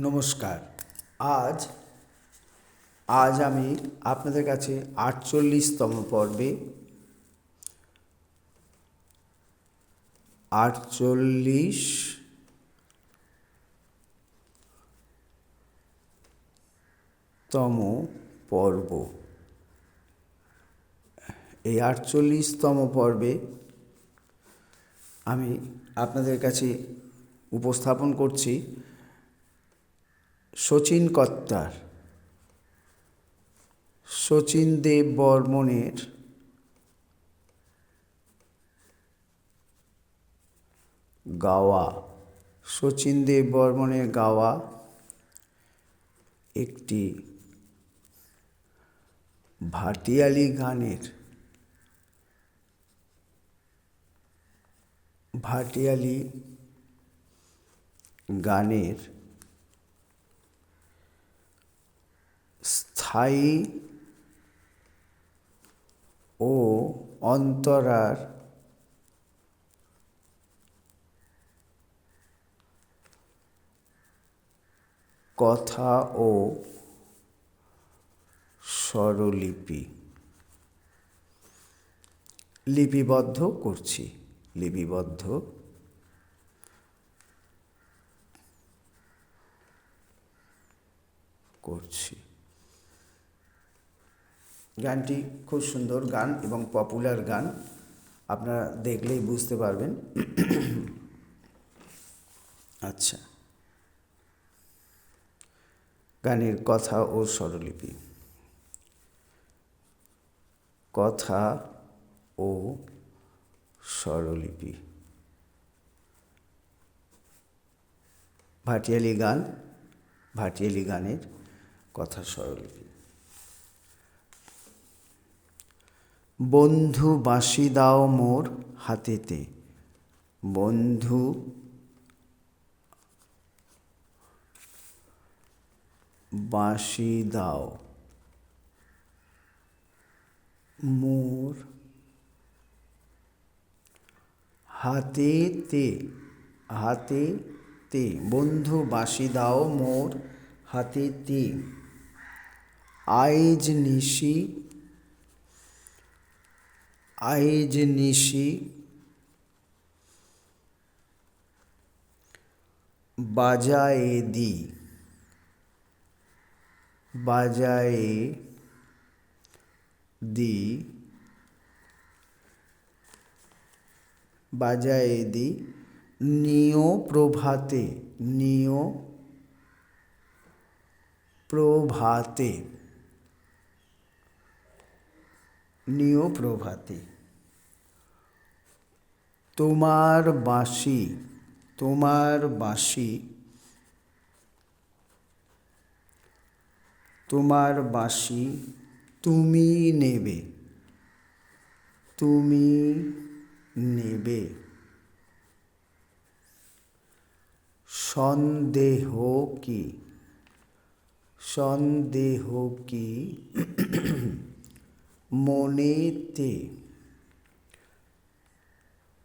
নমস্কার। আজ আজ আমি আপনাদের কাছে আটচল্লিশতম পর্বে আটচল্লিশ তম পর্ব। এই আটচল্লিশতম পর্বে আমি আপনাদের কাছে উপস্থাপন করছি শচীন কর্তার শচীন দেব বর্মনের গাওয়া। শচীন দেব বর্মনের গাওয়া একটি ভাটিয়ালি গানের। ভাটিয়ালি গানের স্থায়ী ও অন্তরার কথা ও স্বরলিপি। লিপিবদ্ধ করছি। লিপিবদ্ধ। করছি। গানটি খুব সুন্দর গান এবং পপুলার গান। আপনারা দেখলেই বুঝতে পারবেন। আচ্ছা। গানের কথা ও স্বরলিপি। কথা ও স্বরলিপি। ভাটিয়ালি গান, ভাটিয়ালি গানের কথা স্বরলিপি। বন্ধু বাঁশি দাও মোর হাতেতে। বন্ধু বাঁশি দাও মোর হাতেতে হাতেতে। বন্ধু বাঁশি দাও মোর হাতেতে। আইজ নিশি আইজ নিশি বাজায়ে দি বাজায়ে দি বাজায়ে দি নিয় প্রভাতে নিয় প্রভাতে নিয় প্রভাতে তোমার বাঁশি তোমার বাঁশি তোমার বাঁশি তুমি নেবে তুমি নেবে। সন্দেহ কি? সন্দেহ কি? মনেতে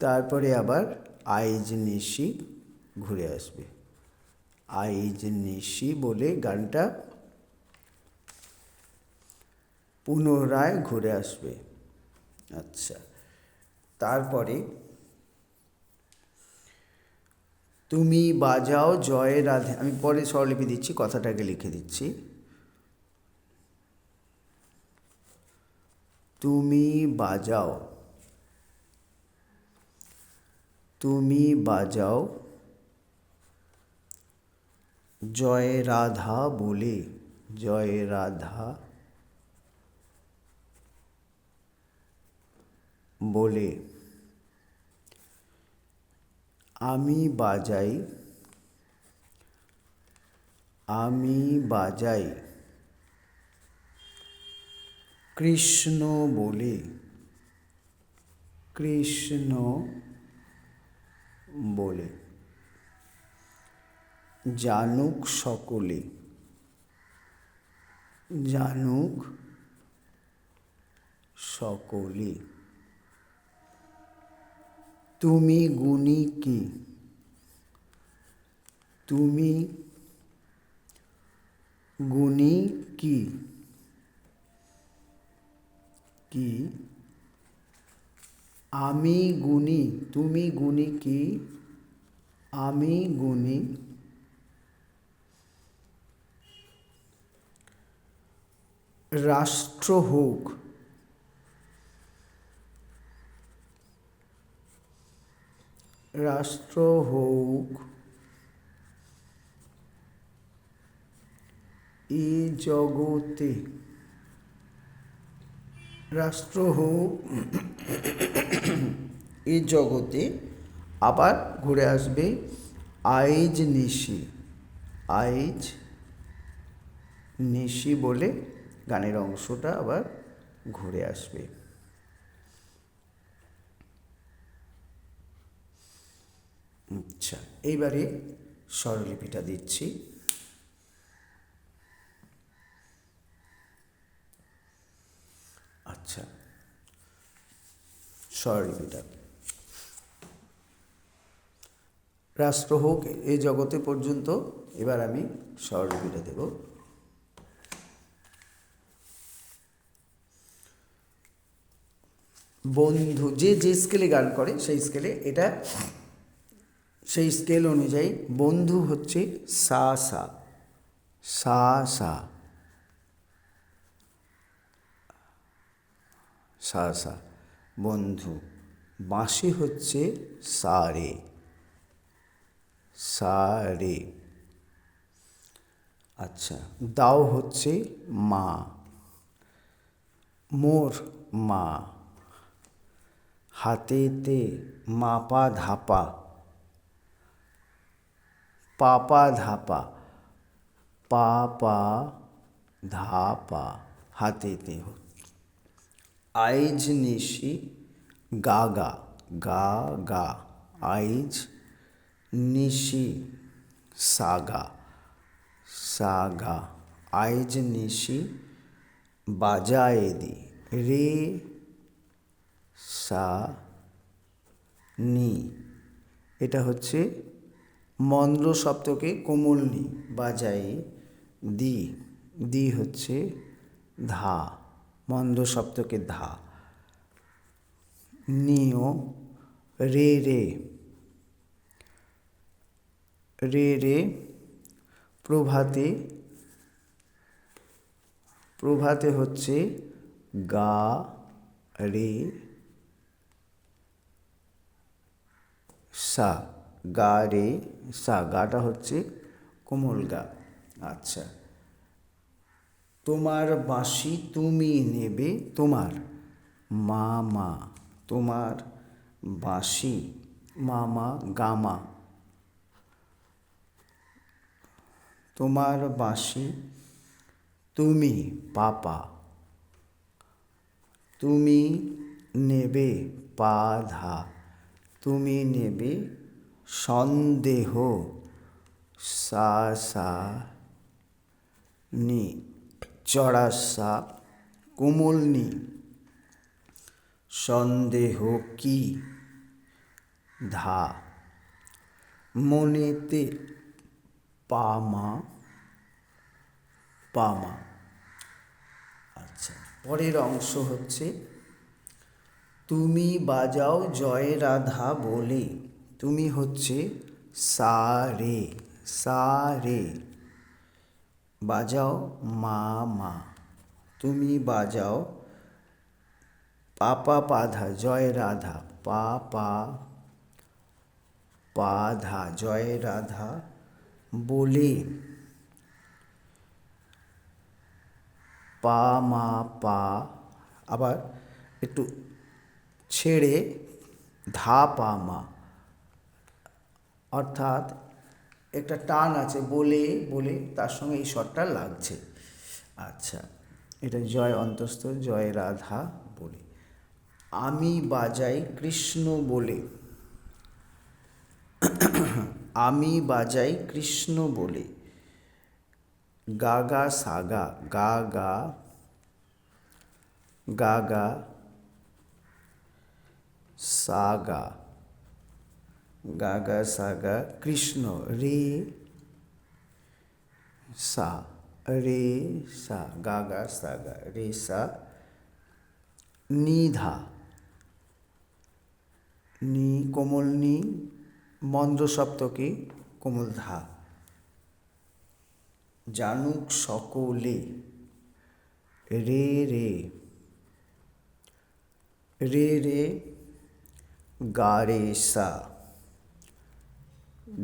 তারপরে আবার আইজ নিশি ঘুরে আসবে। আইজ নিশি বলে গানটা পুনরায় ঘুরে আসবে। আচ্ছা তারপরে তুমি বাজাও জয় রাধে, আমি পরে স্বরলিপি দিচ্ছি, কথাটাকে লিখে দিচ্ছি। তুমি বাজাও তুমি বাজাও। জয় রাধা বলে, জয় রাধা বলে। আমি বাজাই আমি বাজাই। কৃষ্ণ বলে, কৃষ্ণ বলে জানুক সকলে জানুক সকলে তুমি গুণী কি? তুমি গুণী কি? কি আমি গুণী, তুমি গুণী কি? আমি গুণী। রাষ্ট্র হোক। রাষ্ট্র হোক। এ জগতে। রাষ্ট্র হোক। এ জগতে আবার ঘুরে আসবে। আইজ নিশি আইজ নিশি বলে গানের অংশটা আবার ঘুরে আসবে। আচ্ছা এইবারে স্বরলিপিটা দিচ্ছি। আচ্ছা স্বরলিপিটা। রাষ্ট্র হোক, এই জগতে পর্যন্ত এবার আমি স্বরলিপিটা দেব। বন্ধু, যে যে স্কেলে গান করে, সেই স্কেলে এটা, সেই স্কেল অনুযায়ী বন্ধু হচ্ছে সা সা সা সা সা সা, বন্ধু, বাঁশি হচ্ছে সা রে সা রে আচ্ছা দাও হচ্ছে মা মোর মা হাতেতে মাপা ধাপা পাপা ধাপা পা পা ধাপা হাতেতে আইজ নিশি গা গা গা গা আইজ নিশি সাগা সাগা, আইজ নিশি বাজায়ে দি রে সা নি। এটা হচ্ছে মন্দ্র সপ্তকে কোমলনি বাজাই দি। দি হচ্ছে ধা, মন্দ্র সপ্তকে ধা। নিও, রে রে। রে রে, প্রভাতে প্রভাতে হচ্ছে গা রে, সা, গা রে, সা, গাটা হচ্ছে কোমল গা। আচ্ছা। তোমার বাঁশি তুমি নেবে তোমার মা মা, তোমার বাঁশি মামা গামা তোমার বাঁশি তুমি পাপা। তুমি নেবে পা ধা তুমি নেবে সন্দেহ। সা সা, নি, চড়া, সা, কোমল, নি। সন্দেহ কি? ধা। মনেতে পামা পামা। আচ্ছা পরের অংশ হচ্ছে, তুমি বাজাও জয় রাধা বলে। তুমি হচ্ছে সা রে সা রে বাজাও মা মা তুমি বাজাও পাপা পাধা জয় রাধা পা পা পাধা জয় রাধা বলে, পা মা পা, আবার একটু ছেড়ে ধা পা মা, অর্থাৎ একটা টান আছে, বলে বলে তার সঙ্গে এই স্বরটা লাগছে। আচ্ছা এটা জয় অন্তস্থ, জয় রাধা বলে। আমি বাজাই কৃষ্ণ বলে। আমি বাজাই কৃষ্ণ বলে। গা গা সাগা, গা গা গা গা, সাগা, গা গা সাগা, কৃষ্ণ, রে, সা রে, সা, গা গা সা গা রে, সা নিধা নি, কোমল নি মন্দ্র সপ্তকে কোমল ধা জানুক সকলে রে রে। রে রে গা রে সা।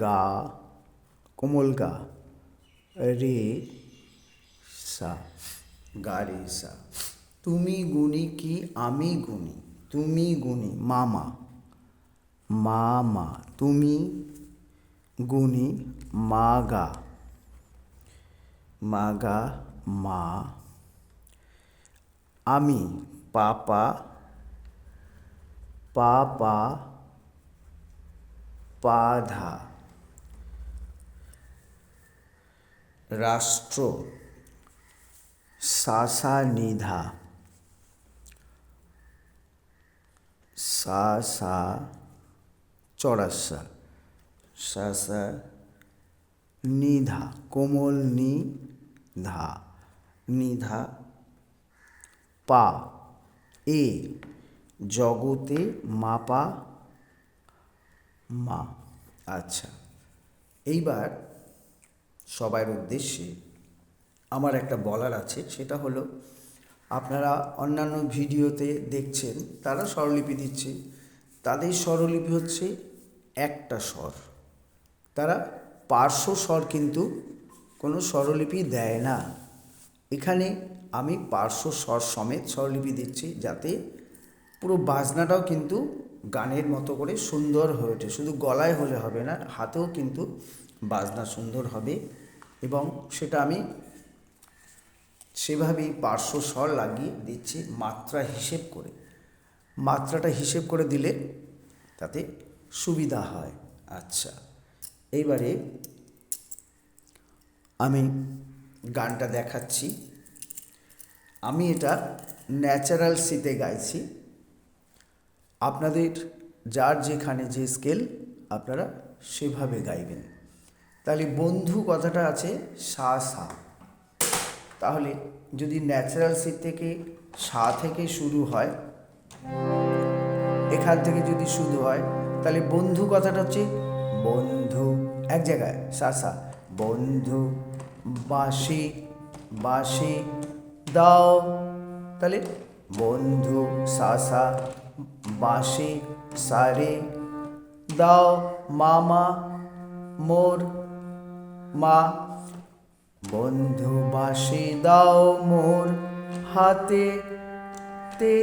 গা, কোমল গা। রে সা গা রে সা। তুমি গুণী কি আমি গুণী? তুমি গুণী মামা। মামা, তুমি গুণী মাগা। মাগা, মা। গা মা আমি পাপা পাপা, পাধা। রাষ্ট্র সাসা নিধা সা সা চড়াসা সাসা নিধা, কোমল নি ধা নিধা পা। এ জগতে মাপা মা। আচ্ছা এইবার সবার উদ্দেশ্যে আমার একটা বলার আছে, সেটা হলো আপনারা অন্যান্য ভিডিওতে দেখছেন, তারা স্বরলিপি দিচ্ছে। তাদের স্বরলিপি হচ্ছে একটা স্বর। তারা পার্শ্ব স্বর কিন্তু কোনো স্বরলিপি দেয় না। এখানে আমি পার্শ্ব স্বর সমেত স্বরলিপি দিচ্ছি যাতে পুরো বাজনাটাও কিন্তু গানের মতো করে সুন্দর হয়ে ওঠে। শুধু গলায় হলে হবে না, হাতেও কিন্তু বাজনা সুন্দর হবে এবং সেটা আমি সেভাবেই পার্শ্ব স্বর লাগিয়ে দিচ্ছি মাত্রা হিসেব করে। মাত্রাটা হিসেব করে দিলে তাতে সুবিধা হয়। আচ্ছা। এইবারে আমি গানটা দেখাচ্ছি। আমি এটা ন্যাচারাল সিতে গাইছি। আপনাদের যার যেখানে যে স্কেল আপনারা সেভাবে গাইবেন। তাহলে বন্ধু কথাটা আছে সা সা। তাহলে যদি ন্যাচারাল সি থেকে সা থেকে শুরু হয় এখান থেকে যদি শুরু হয় তাহলে বন্ধু কথাটা হচ্ছে বন্ধু। এক জায়গায় সা সা বন্ধু, বাসি বাসি, দাও। তাহলে বন্ধু সা সা বাসি, সারে, দাও। মামা, মোর, মা। বন্ধু, বাসি, দাও। মোর হাতে, তে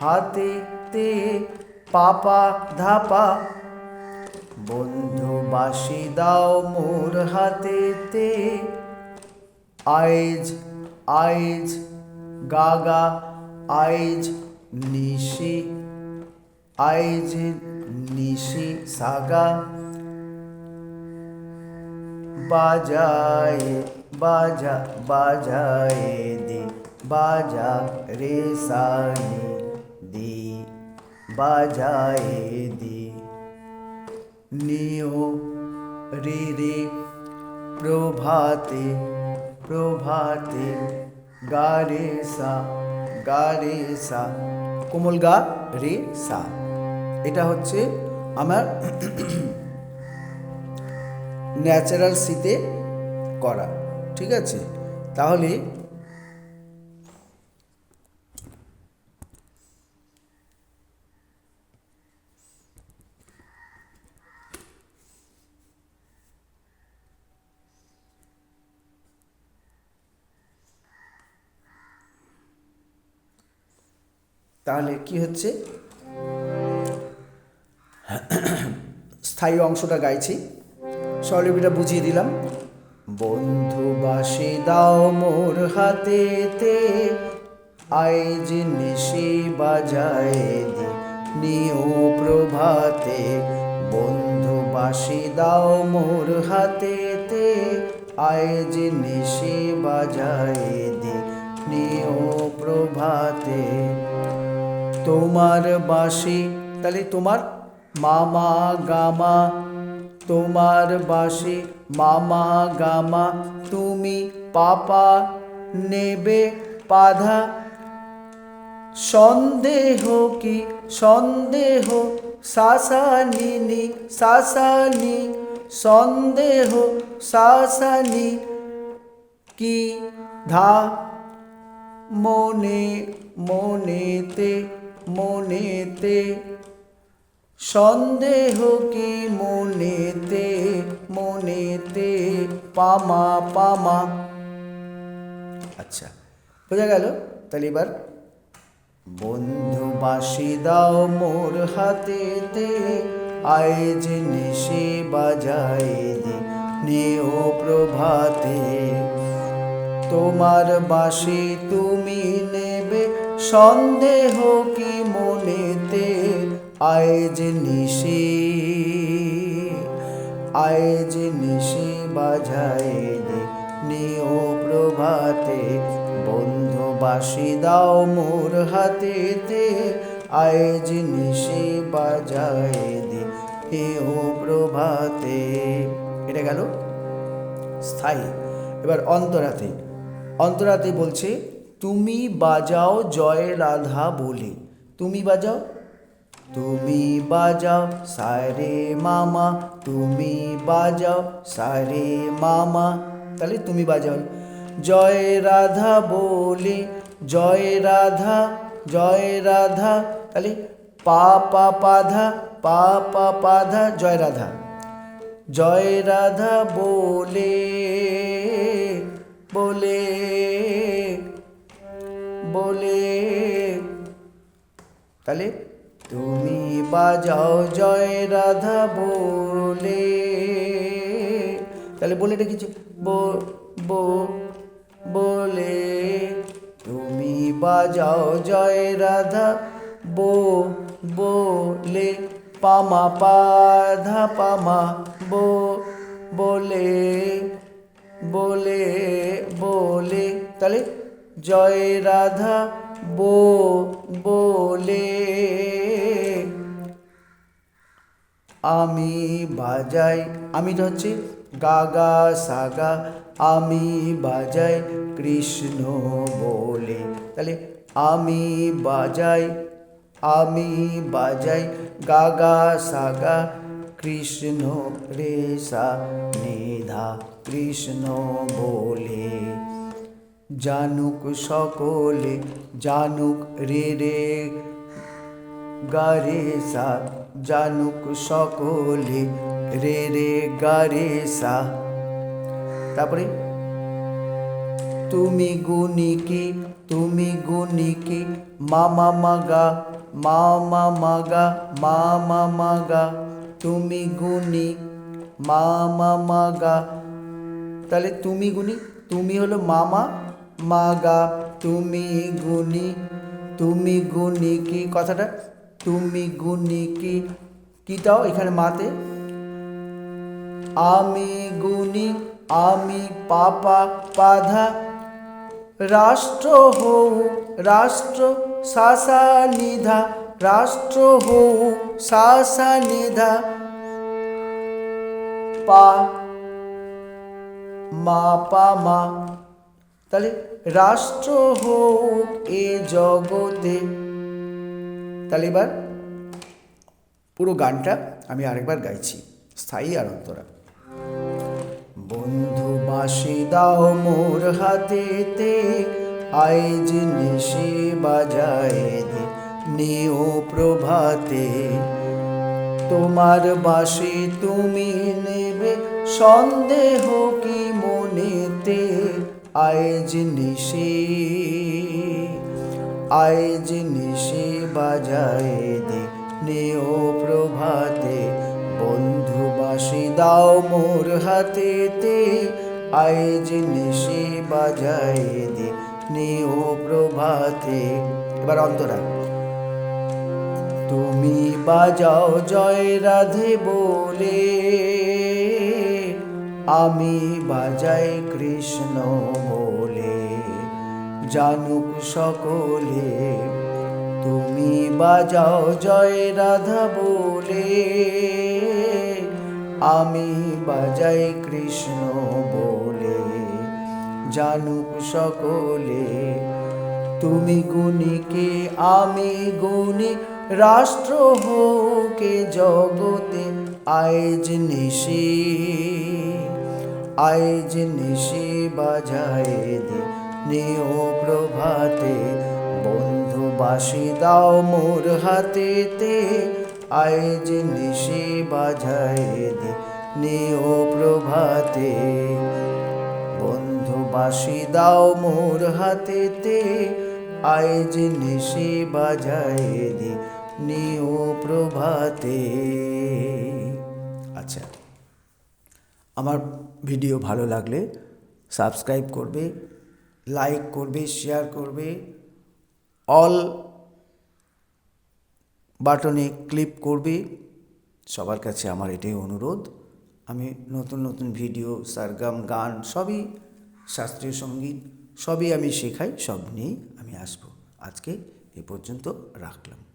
হাতে, তে। পাপা, ধাপা। বন্ধু বাসি দাও মোর হাতে তে আইজ আইজ, গাগা, আইজ নিশি আইজ নিশি সাগা। বাজায়, বাজা, বাজায় দে, বাজা রে সানি দি। বাজায় দি। নিও রে রে প্রভাতে প্রভাতে গারে সা গারে সা কোমল গা, রে, সা। এটা হচ্ছে আমার ন্যাচারাল সিতে করা, ঠিক আছে? তাহলে তাহলে কি হচ্ছে? স্থায়ী অংশটা গাইছি। স্বরলিপিটা বুঝিয়ে দিলাম। বন্ধু বাসি দাও মোর হাতেতে আইজ নিশি বাজায় দি, নিও প্রভাতে। বন্ধু বাসি দাও মোর হাতে হাতেতে আইজ নিশি বাজায় দি, নিও প্রভাতে। তোমার বাসি, তাহলে তোমার মামা গামা, তোমার বাসে, মামা গামা, তুমি পাপা নেবে পাধা সন্দেহ কি, সন্দেহ সাসানি সাসানি সন্দেহ সাসানি কি ধা? মনে মনেতে মনেতে, সন্দেহ কি মনেতে মনেতে, পামা পামা। আচ্ছা বোঝা গেল? তাহলে এবার বন্ধু বাসি দাও মোর হাতেতে, আয় যে নিশে বাজায় দে নেও প্রভাতে। তোমার বাসি তুমি নেবে সন্দেহ কি মনেতে? আয় যে নিশে, আয় যে নিশে বাজায় দে। নিও প্রভাতে, বন্ধু বাসি দাও মোর আয় যে নিশে বাজায় দে, নিও প্রভাতে। এটা গেল? স্থায়ী। এবার অন্তরাতে অন্তরাতে বলছে তুমি বাজাও জয় রাধা বলে। তুমি বাজাও? তুমি বাজাও, সারে মামা। তুমি বাজাও, সারে মামা। তাহলে তুমি বাজাও। জয় রাধা বলে, জয় রাধা জয় রাধা। তাহলে পা পা পাধা পা পা পাধা জয় রাধা। জয় রাধা বলে বলে। বলে, তাহলে তুমি বাজাও জয় রাধা বলে। তাহলে বলে বো বলে, তুমি বাজাও জয় রাধা বো, বলে। পামা পাধা পামা বো, বলে বলে বলে। তাহলে জয় রাধা বো, বলে। আমি বাজাই আমিটা হচ্ছে গাগা, সাগা, আমি বাজাই কৃষ্ণ বলে। তাহলে আমি বাজাই আমি বাজাই গাগা, সাগা, কৃষ্ণ রেসা নিধা কৃষ্ণ বলে। জানুক সকলে, জানুক রে রে। গারে সা, জানুক সকলে, রে রে গারে সা। তারপরে, তুমি গুণিকি তুমি গুণিকি মামা মাগা মামা মাগা মামা মাগা তুমি গুণি। মামা মাগা তাহলে তুমি গুণি, তুমি হলো মামা মাগা তুমি গুণি তুমি গুণি কি? কথাটা, তুমি গুণি কি? কিটাও এখানে মাতে? আমি গুণি, আমি পাপা পাধা রাষ্ট্র হৌ রাষ্ট্র শাসা নিধা, রাষ্ট্র হৌ শাসা নিধা। পা, মা পা, মা তাহলে রাষ্ট্র হোক এ জগতে। তাহলে এবার পুরো গানটা আমি আরেকবার গাইছি, স্থায়ী আর অন্তরা। বন্ধু বাসি দাও মোর হাতেতে আইজ নিশে বাজায় দে, নিও প্রভাতে। তোমার বাসি তুমি নেবে, সন্দেহ কি মনেতে? আইজ নিশে আইজ নিশে বাজায় দে, নেও প্রভাতে। বন্ধু বাসি, দাও মোর হাতেতে। আইজ নিশে বাজায় দে, নেও প্রভাতে। এবার অন্তরা। তুমি বাজাও জয় রাধে বলে। আমি বাজাই কৃষ্ণ বলে, জানুক সকলে, তুমি বাজাও জয় রাধা বলে। আমি বাজাই কৃষ্ণ বলে, জানুক সকলে, তুমি গুণীকে, আমি গুণী রাষ্ট্র হোকে জগতে আইজ নিশি। আইজ নিশি বাজায় দে, নিও প্রভাতে। বন্ধু বাসি দাও মোর হাতেতে। আইজ নিশি বাজায় দে, নিও প্রভাতে। বন্ধু বাসি দাও মোর হাতেতে। আইজ নিশি বাজায় দে, নিও প্রভাতে। আচ্ছা আমার ভিডিও ভালো লাগলে সাবস্ক্রাইব করবে লাইক করবে শেয়ার করবে অল বাটনে ক্লিক করবে। সবার কাছে আমার এটাই অনুরোধ। আমি নতুন নতুন ভিডিও সারগাম, গান সবই শাস্ত্রীয় সংগীত সবই আমি শেখাই, সব নিয়েই আমি আসব। আজকে এ পর্যন্ত রাখলাম।